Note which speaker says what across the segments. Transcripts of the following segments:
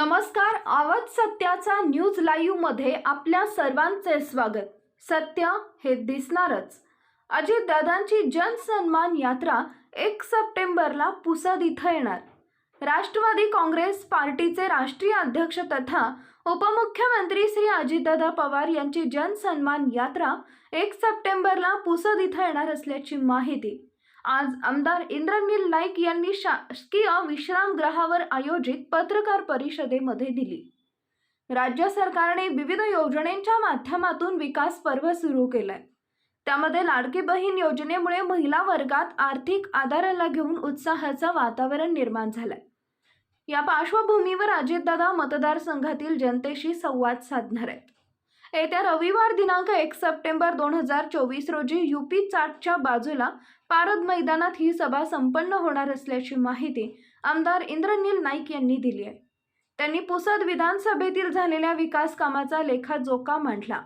Speaker 1: नमस्कार आवाज सत्याचा न्यूज लाईव्हमध्ये आपल्या सर्वांचे स्वागत. सत्य हे दिसणारच. अजितदादांची जनसन्मान यात्रा एक सप्टेंबरला पुसद इथं येणार. राष्ट्रवादी काँग्रेस पार्टीचे राष्ट्रीय अध्यक्ष तथा उपमुख्यमंत्री श्री अजितदादा पवार यांची जनसन्मान यात्रा एक सप्टेंबरला पुसद इथं येणार असल्याची माहिती आज आमदार इंद्रनील नाईक यांनी शासकीय विश्रामगृहावर आयोजित पत्रकार परिषदेमध्ये दिली. राज्य सरकारने विविध योजनेच्या माध्यमातून विकास पर्व सुरू केलाय. त्यामध्ये लाडकी बहीण योजनेमुळे महिला वर्गात आर्थिक आधाराला घेऊन उत्साहाचं वातावरण निर्माण झालंय. या पार्श्वभूमीवर अजितदादा मतदारसंघातील जनतेशी संवाद साधणार आहेत. येत्या रविवार दिनांक एक सप्टेंबर दोन हजार चोवीस रोजी युपी चाटच्या बाजूला पारद मैदानात ही सभा संपन्न होणार असल्याची माहिती आमदार इंद्रनील नाईक यांनी दिली आहे. त्यांनी पुसद विधानसभेतील झालेल्या विकास कामाचा लेखाजोखा मांडला.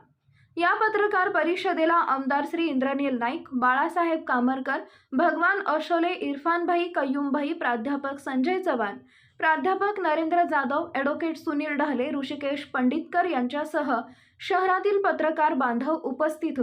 Speaker 1: या पत्रकार परिषदेला आमदार श्री इंद्रनील नाईक बाळासाहेब कामरकर भगवान अशोले इरफानभाई कय्युमभाई प्राध्यापक संजय चव्हाण प्राध्यापक नरेंद्र जाधव ॲडव्होकेट सुनील ढाले ऋषिकेश पंडितकर यांच्यासह शहरातील पत्रकार बांधव उपस्थित होते.